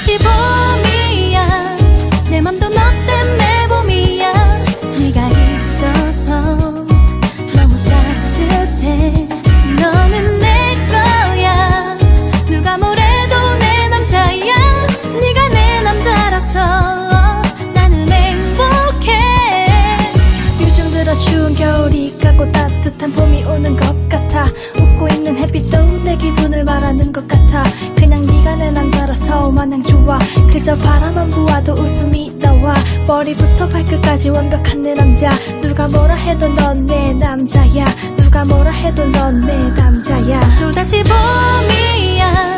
또다시 봄이야. 내 맘도 너 때문에 봄이야. 네가 있어서 너무 따뜻해. 너는 내 거야. 누가 뭐래도 내 남자야. 네가 내 남자라서 나는 행복해. 요즘 들어 추운 겨울이 가고 따뜻한 봄이 오는 것 머리부터 발끝까지 완벽한 내 남자. 누가 뭐라 해도 넌 내 남자야. 누가 뭐라 해도 넌 내 남자야. 또다시 봄이야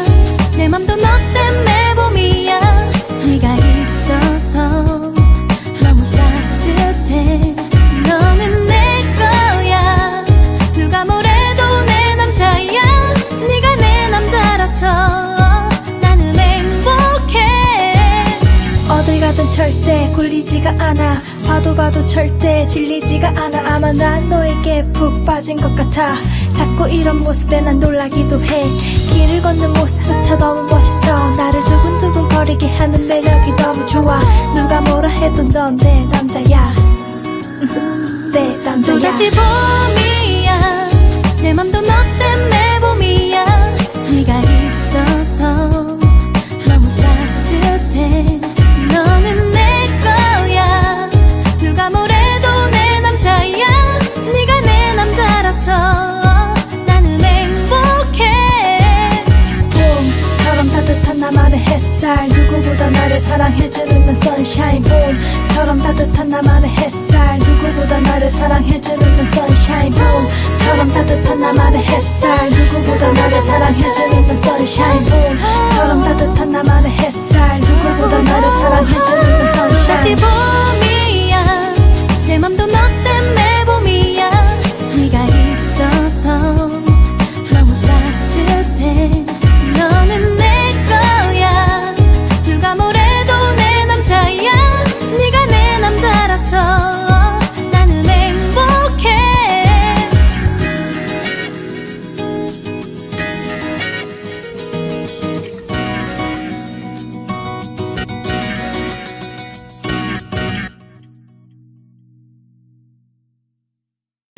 절대 굴리지가 않아. 봐도 봐도 절대 질리지가 않아. 아마 난 너에게 푹 빠진 것 같아. 자꾸 이런 모습에 난 놀라기도 해. 길을 걷는 모습조차 너무 멋있어. 나를 두근두근 거리게 하는 매력이 너무 좋아. 누가 뭐라 해도 넌 내 남자야. 내 남자야. 또다시 봄이야. 내 맘도 너 나를 사랑해주는 넌 sunshine 봄처럼 따뜻한 나만의 햇살. 누구보다 나를 사랑해주는 넌 sunshine 봄처럼 따뜻한 나만의 햇살. 누구보다 나를 사랑해주는 넌 sunshine 나만의